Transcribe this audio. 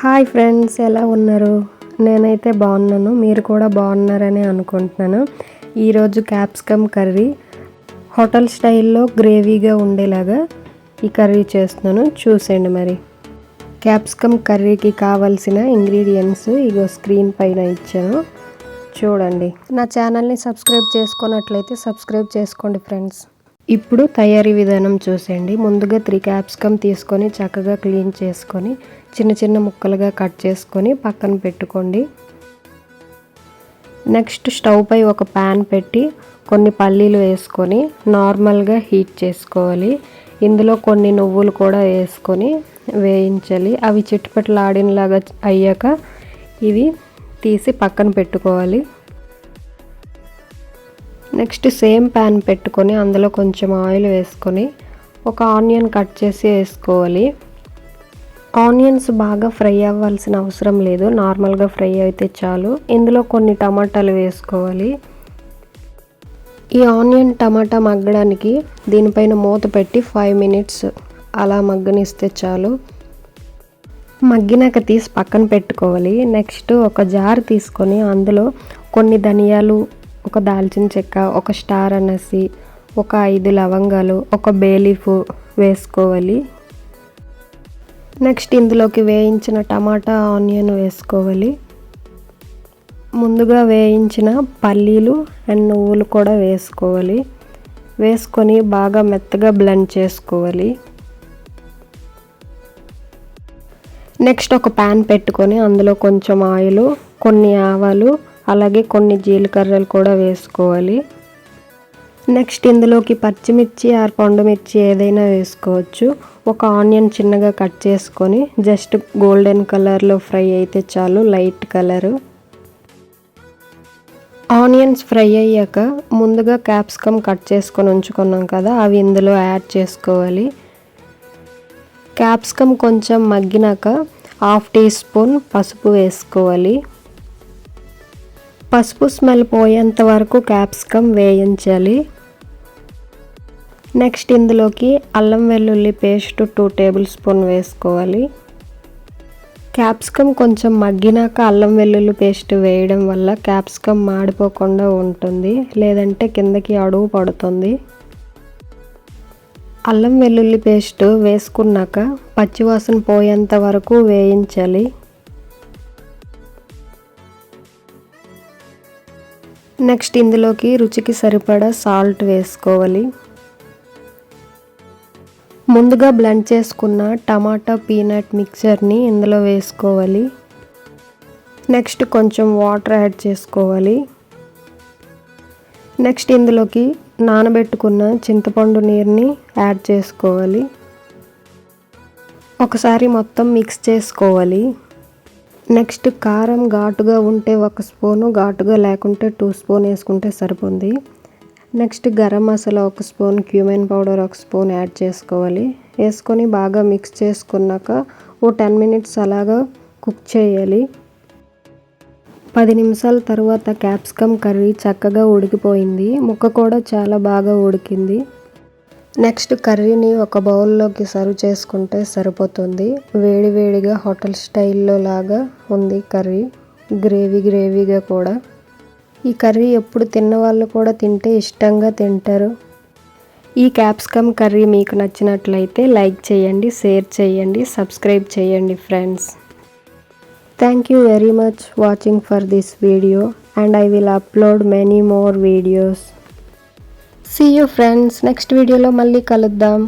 Hi friends ఎలా ఉన్నారు? నేనైతే బాగున్నాను మీరు కూడా బాగున్నారని అనుకుంటున్నాను. ఈరోజు క్యాప్సికమ్ కర్రీ హోటల్ స్టైల్లో గ్రేవీగా ఉండేలాగా ఈ కర్రీ చేస్తున్నాను. చూసేయండి మరి. క్యాప్సికమ్ కర్రీకి కావాల్సిన ఇంగ్రీడియంట్స్ ఇగో స్క్రీన్ పైన ఇచ్చాను. చూడండి. నా ఛానల్ని సబ్స్క్రైబ్ చేసుకున్నట్లయితే సబ్స్క్రైబ్ చేసుకోండి ఫ్రెండ్స్. ఇప్పుడు తయారీ విధానం చూసేయండి. ముందుగా త్రీ క్యాప్సికమ్ తీసుకొని చక్కగా క్లీన్ చేసుకొని చిన్న చిన్న ముక్కలుగా కట్ చేసుకొని పక్కన పెట్టుకోండి. నెక్స్ట్ స్టవ్ పై ఒక ప్యాన్ పెట్టి కొన్ని పల్లీలు వేసుకొని నార్మల్గా హీట్ చేసుకోవాలి. ఇందులో కొన్ని నువ్వులు కూడా వేసుకొని వేయించాలి. అవి చిట్టుపట్లాడినలాగా అయ్యాక ఇవి తీసి పక్కన పెట్టుకోవాలి. నెక్స్ట్ సేమ్ ప్యాన్ పెట్టుకొని అందులో కొంచెం ఆయిల్ వేసుకొని ఒక ఆనియన్ కట్ చేసి వేసుకోవాలి. ఆనియన్స్ బాగా ఫ్రై అవ్వాల్సిన అవసరం లేదు. నార్మల్గా ఫ్రై అయితే చాలు. ఇందులో కొన్ని టమాటాలు వేసుకోవాలి. ఈ ఆనియన్ టమాటా మగ్గడానికి దీనిపైన మూత పెట్టి ఫైవ్ మినిట్స్ అలా మగ్గనిస్తే చాలు. మగ్గినాక తీసి పక్కన పెట్టుకోవాలి. నెక్స్ట్ ఒక జార్ తీసుకొని అందులో కొన్ని ధనియాలు ఒక దాల్చిన చెక్క ఒక స్టార్ అనసి ఒక ఐదు లవంగాలు ఒక బేలీఫ్ వేసుకోవాలి. నెక్స్ట్ ఇందులోకి వేయించిన టమాటా ఆనియన్ వేసుకోవాలి. ముందుగా వేయించిన పల్లీలు అండ్ నువ్వులు కూడా వేసుకోవాలి. వేసుకొని బాగా మెత్తగా బ్లెండ్ చేసుకోవాలి. నెక్స్ట్ ఒక ప్యాన్ పెట్టుకొని అందులో కొంచెం ఆయిల్ కొన్ని ఆవాలు అలాగే కొన్ని జీలకర్రలు కూడా వేసుకోవాలి. నెక్స్ట్ ఇందులోకి పచ్చిమిర్చి ఆర్ పండుమిర్చి ఏదైనా వేసుకోవచ్చు. ఒక ఆనియన్ చిన్నగా కట్ చేసుకొని జస్ట్ గోల్డెన్ కలర్లో ఫ్రై అయితే చాలు లైట్ కలరు. ఆనియన్స్ ఫ్రై అయ్యాక ముందుగా క్యాప్సికమ్ కట్ చేసుకొని ఉంచుకున్నాం కదా అవి ఇందులో యాడ్ చేసుకోవాలి. క్యాప్సికమ్ కొంచెం మగ్గినాక హాఫ్ టీ స్పూన్ పసుపు వేసుకోవాలి. పసుపు స్మెల్ పోయేంత వరకు క్యాప్సికమ్ వేయించాలి. నెక్స్ట్ ఇందులోకి అల్లం వెల్లుల్లి పేస్ట్ టూ టేబుల్ స్పూన్ వేసుకోవాలి. క్యాప్సికమ్ కొంచెం మగ్గినాక అల్లం వెల్లుల్లి పేస్ట్ వేయడం వల్ల క్యాప్సికమ్ మాడిపోకుండా ఉంటుంది లేదంటే కిందకి అడుగు పడుతుంది. అల్లం వెల్లుల్లి పేస్ట్ వేసుకున్నాక పచ్చివాసన పోయేంత వరకు వేయించాలి. నెక్స్ట్ ఇందులోకి రుచికి సరిపడా సాల్ట్ వేసుకోవాలి. ముందుగా బ్లెండ్ చేసుకున్న టమాటా పీనట్ మిక్చర్ని ఇందులో వేసుకోవాలి. నెక్స్ట్ కొంచెం వాటర్ యాడ్ చేసుకోవాలి. నెక్స్ట్ ఇందులోకి నానబెట్టుకున్న చింతపండు నీరుని యాడ్ చేసుకోవాలి. ఒకసారి మొత్తం మిక్స్ చేసుకోవాలి. నెక్స్ట్ కారం ఘాటుగా ఉంటే ఒక స్పూను ఘాటుగా లేకుంటే టూ స్పూన్ వేసుకుంటే సరిపోతుంది నెక్స్ట్ గరం మసాలా ఒక స్పూన్ క్యూమెన్ పౌడర్ ఒక స్పూన్ యాడ్ చేసుకోవాలి. వేసుకొని బాగా మిక్స్ చేసుకున్నాక ఓ టెన్ మినిట్స్ అలాగా కుక్ చేయాలి. పది నిమిషాల తర్వాత క్యాప్సికమ్ కర్రీ చక్కగా ఉడికిపోయింది. ముక్క కూడా చాలా బాగా ఉడికింది. నెక్స్ట్ కర్రీని ఒక బౌల్లోకి సర్వ్ చేసుకుంటే సరిపోతుంది. వేడివేడిగా హోటల్ స్టైల్లో లాగా ఉంది కర్రీ. గ్రేవీ గ్రేవీగా కూడా. ఈ కర్రీ ఎప్పుడు తిన్న వాళ్ళు కూడా తింటే ఇష్టంగా తింటారు. ఈ క్యాప్సికమ్ కర్రీ మీకు నచ్చినట్లయితే లైక్ చేయండి షేర్ చేయండి సబ్స్క్రైబ్ చేయండి friends. Thank you very much watching for this video and I will upload many more videos see you friends next వీడియోలో మళ్ళీ కలుద్దాం.